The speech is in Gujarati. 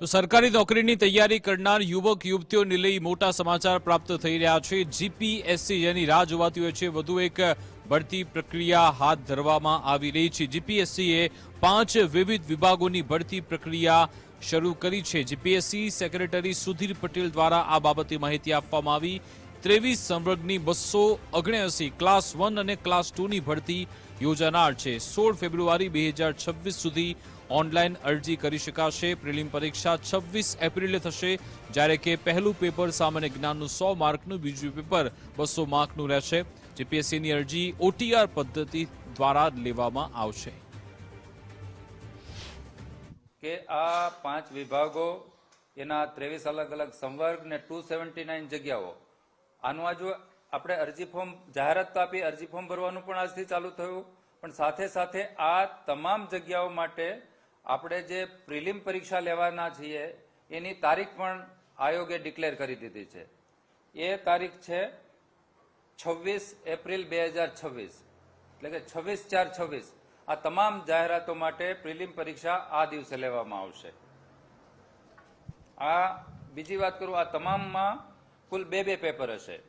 તો સરકારી નોકરીની તૈયારી કરનાર યુવક, યુવતીઓને લઈ મોટા સમાચાર પ્રાપ્ત થઈ રહ્યા છે. જીપીએસસી જેની રાહ જોવાતી હોય છે, વધુ એક ભરતી પ્રક્રિયા હાથ ધરવામાં આવી રહી છે. જીપીએસસીએ પાંચ વિવિધ વિભાગોની ભરતી પ્રક્રિયા શરૂ કરી છે. જીપીએસસી સેક્રેટરી સુધીર પટેલ દ્વારા આ બાબતે માહિતી આપવામાં આવી. ત્રેવીસ સંવર્ગની બસો ઓગણએસી ક્લાસ વન અને ક્લાસ ટુની ભરતી યોજાનાર છે સોળ ફેબ્રુઆરી બે હજાર છવ્વીસ સુધી ઓનલાઈન અરજી કરી શકાશે. પ્રિલિમ પરીક્ષા છવ્વીસ એપ્રિલે થશે, જ્યારે કે પહેલું પેપર સામાન્ય જ્ઞાનનું સો માર્કનું, બીજું પેપર બસો માર્કનું રહેશે. જીપીએસસીની અરજી ઓટીઆર પદ્ધતિ દ્વારા લેવામાં આવશે. કે આ પાંચ વિભાગો એના ત્રેવીસ અલગ અલગ સંવર્ગ ને ટુ સેવન્ટી નાઇન જગ્યાઓ. આનું આ જો આપણે અરજી ફોર્મ, જાહેરાત તો આપી, અરજી ફોર્મ ભરવાનું પણ આજથી ચાલુ થયું. પણ સાથે સાથે આ તમામ જગ્યાઓ માટે આપણે જે પ્રિલિમ પરીક્ષા લેવાના છીએ, એની તારીખ પણ આયોગે ડિક્લેર કરી દીધી છે. એ તારીખ છે છવ્વીસ એપ્રિલ બે હજાર છવ્વીસ. એટલે કે છવ્વીસ ચાર છવ્વીસ. આ તમામ જાહેરાતો માટે પ્રિલિમ પરીક્ષા આ દિવસે લેવામાં આવશે. આ બીજી વાત કરું, આ તમામમાં કુલ બે બે પેપર હશે.